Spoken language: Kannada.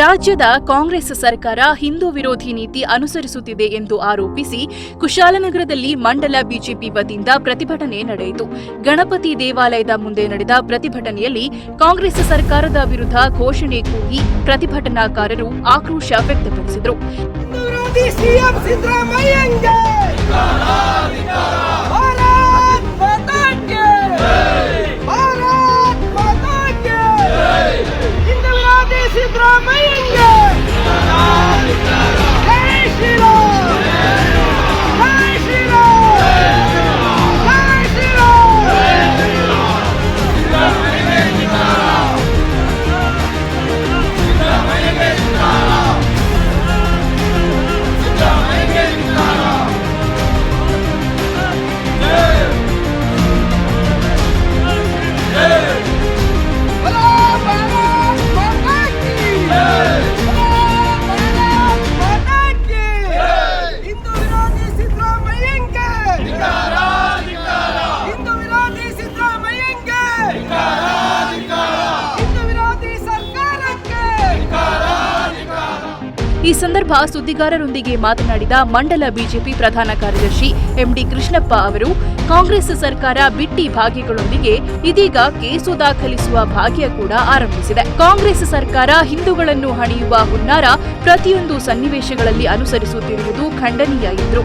ರಾಜ್ಯದ ಕಾಂಗ್ರೆಸ್ ಸರ್ಕಾರ ಹಿಂದೂ ವಿರೋಧಿ ನೀತಿ ಅನುಸರಿಸುತ್ತಿದೆ ಎಂದು ಆರೋಪಿಸಿ ಕುಶಾಲನಗರದಲ್ಲಿ ಮಂಡಲ ಬಿಜೆಪಿ ವತಿಯಿಂದ ಪ್ರತಿಭಟನೆ ನಡೆಯಿತು. ಗಣಪತಿ ದೇವಾಲಯದ ಮುಂದೆ ನಡೆದ ಪ್ರತಿಭಟನೆಯಲ್ಲಿ ಕಾಂಗ್ರೆಸ್ ಸರ್ಕಾರದ ವಿರುದ್ಧ ಘೋಷಣೆ ಕೂಗಿ ಪ್ರತಿಭಟನಾಕಾರರು ಆಕ್ರೋಶ ವ್ಯಕ್ತಪಡಿಸಿದರು. ಈ ಸಂದರ್ಭ ಸುದ್ದಿಗಾರರೊಂದಿಗೆ ಮಾತನಾಡಿದ ಮಂಡಲ ಬಿಜೆಪಿ ಪ್ರಧಾನ ಕಾರ್ಯದರ್ಶಿ ಎಂಡಿ ಕೃಷ್ಣಪ್ಪ ಅವರು, ಕಾಂಗ್ರೆಸ್ ಸರ್ಕಾರ ಬಿಟ್ಟಿ ಭಾಗ್ಯಗಳೊಂದಿಗೆ ಇದೀಗ ಕೇಸು ದಾಖಲಿಸುವ ಭಾಗ್ಯ ಕೂಡ ಆರಂಭಿಸಿದೆ. ಕಾಂಗ್ರೆಸ್ ಸರ್ಕಾರ ಹಿಂದೂಗಳನ್ನು ಹಣಿಯುವ ಹುನ್ನಾರ ಪ್ರತಿಯೊಂದು ಸನ್ನಿವೇಶಗಳಲ್ಲಿ ಅನುಸರಿಸುತ್ತಿರುವುದು ಖಂಡನೀಯ ಎಂದರು.